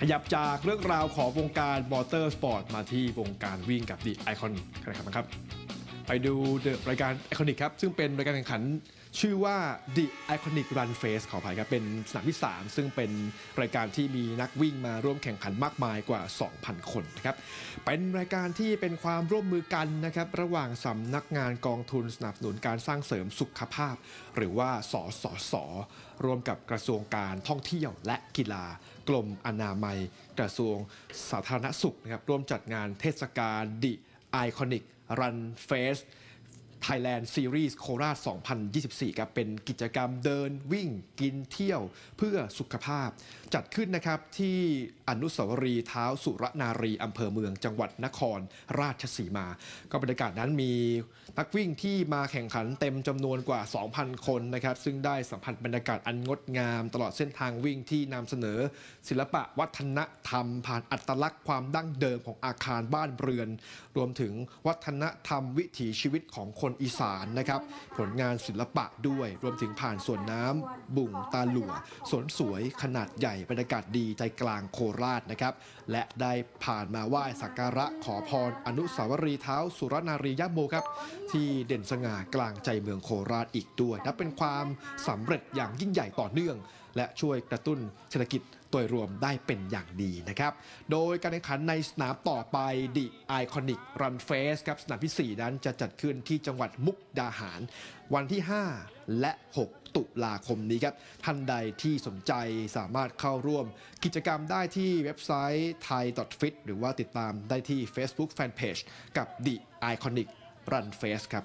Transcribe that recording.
ขยับจากเรื่องราวของวงการมอเตอร์สปอร์ตมาที่วงการวิ่งกับดิไอคอนกันนะครับ ไปดูรายการ Iconic ครับ ซึ่งเป็นรายการแข่งขันชื่อว่า The Iconic Run Face ขออภัยครับ เป็นสนามที่ 3 ซึ่งเป็นรายการที่มีนักวิ่งมาร่วมแข่งขันมากมายกว่า 2,000 คนนะครับ เป็นรายการที่เป็นความร่วมมือกันนะครับ ระหว่างสำนักงานกองทุนสนับสนุนการสร้างเสริมสุขภาพ หรือว่าสสสร่วมกับกระทรวงการท่องเที่ยวและกีฬากรมอนามัย กระทรวงสาธารณสุขนะครับร่วมจัดงานเทศกาล The Iconic Run Face Thailand Series โคราช 2024 ครับ เป็นกิจกรรมเดินวิ่งกินเที่ยวเพื่อสุขภาพ จัดขึ้นนะครับที่อนุสาวรีย์เท้าสุรนารีอำเภอเมืองจังหวัดนครราชสีมา ก็บรรยากาศนั้นมีนักวิ่งที่มาแข่งขันเต็มจำนวนกว่า 2,000 คนนะครับ ซึ่งได้สัมผัสบรรยากาศอันงดงาม ตลอดเส้นทางวิ่งที่นำเสนอ ศิลปะวัฒนธรรม ผ่านอัตลักษณ์ความดั้งเดิมของอาคารบ้านเรือน รวมถึงวัฒนธรรมวิถีชีวิตของคนอีสานนะครับ ผลงานศิลปะด้วย รวมถึงผ่านสวนน้ำบุ่งตาหลัวสวนสวยขนาดใหญ่บรรยากาศดีใจกลางโคราชนะครับ และได้ผ่านมาไหว้สักการะขอพรอนุสาวรีย์เท้าสุรนารียโมครับ ที่เด่นสง่ากลางใจเมืองโคราชอีกด้วยนับเป็นความสำเร็จอย่างยิ่งใหญ่ต่อเนื่อง และช่วยกระตุ้นเศรษฐกิจโดยรวมได้เป็นอย่างดีนะครับ โดยการแข่งขันในสนามต่อไป The Iconic Run Face ครับ สนามที่ 4 นั้นจะจัดขึ้นที่จังหวัดมุกดาหาร วันที่ 5 และ 6 ตุลาคมนี้ครับ ท่านใดที่สนใจสามารถเข้าร่วมกิจกรรมได้ที่เว็บไซต์ thai.fit หรือว่าติดตามได้ที่ Facebook Fanpage กับ The Iconic Run Face ครับ